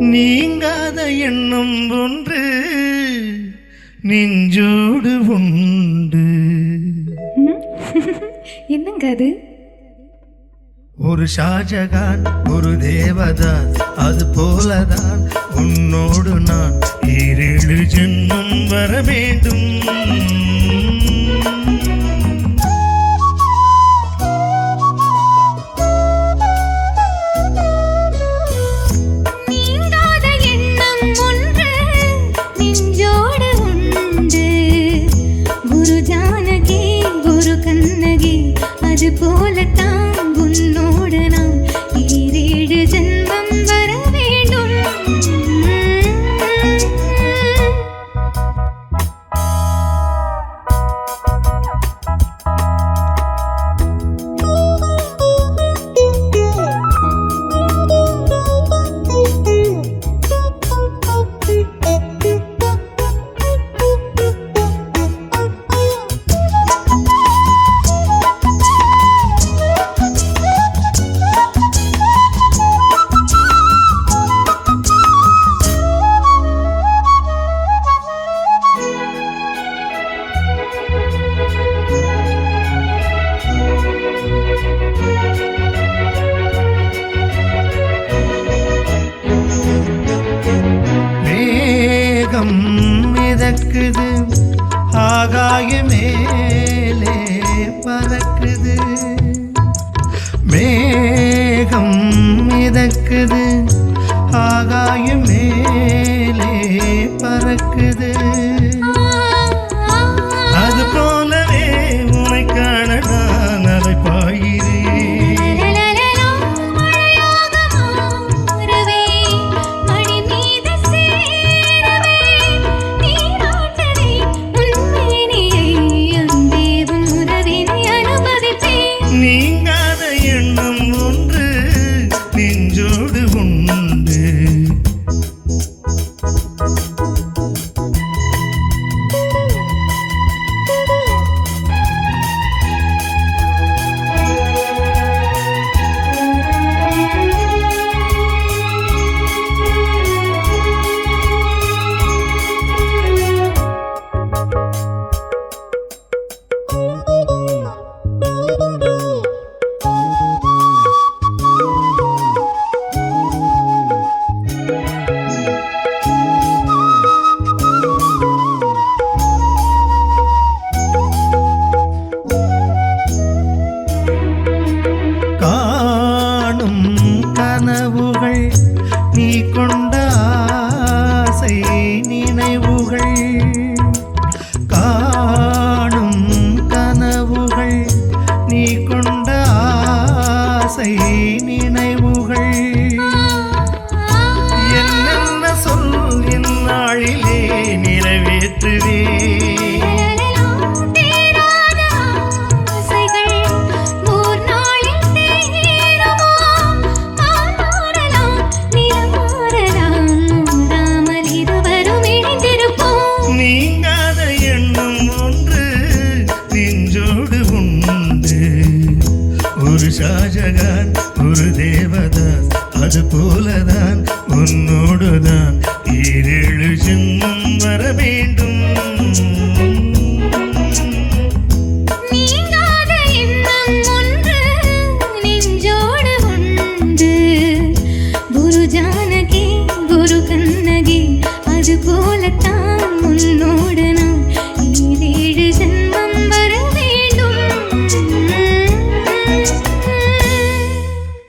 நீங்காத எண்ணம் ஒன்று நெஞ்சோடு உண்டு. என்னங்க அது? ஒரு ஷாஜகான் ஒரு தேவதான் அது போலதான் உன்னோடு நான் ஏழு ஜென்மம் வர வேண்டும். பறக்குது. ஆகாய மேலே பறக்குது. மேகம் மிதக்குது. ஆகா ராஜகான் ஒரு தேவதாஸ் அது போலதான் உன்னோடுதான். ஏழு ஜென்மம் வர வேண்டும். குரு கண்ணகி அது போலத்தான் உன்னோடு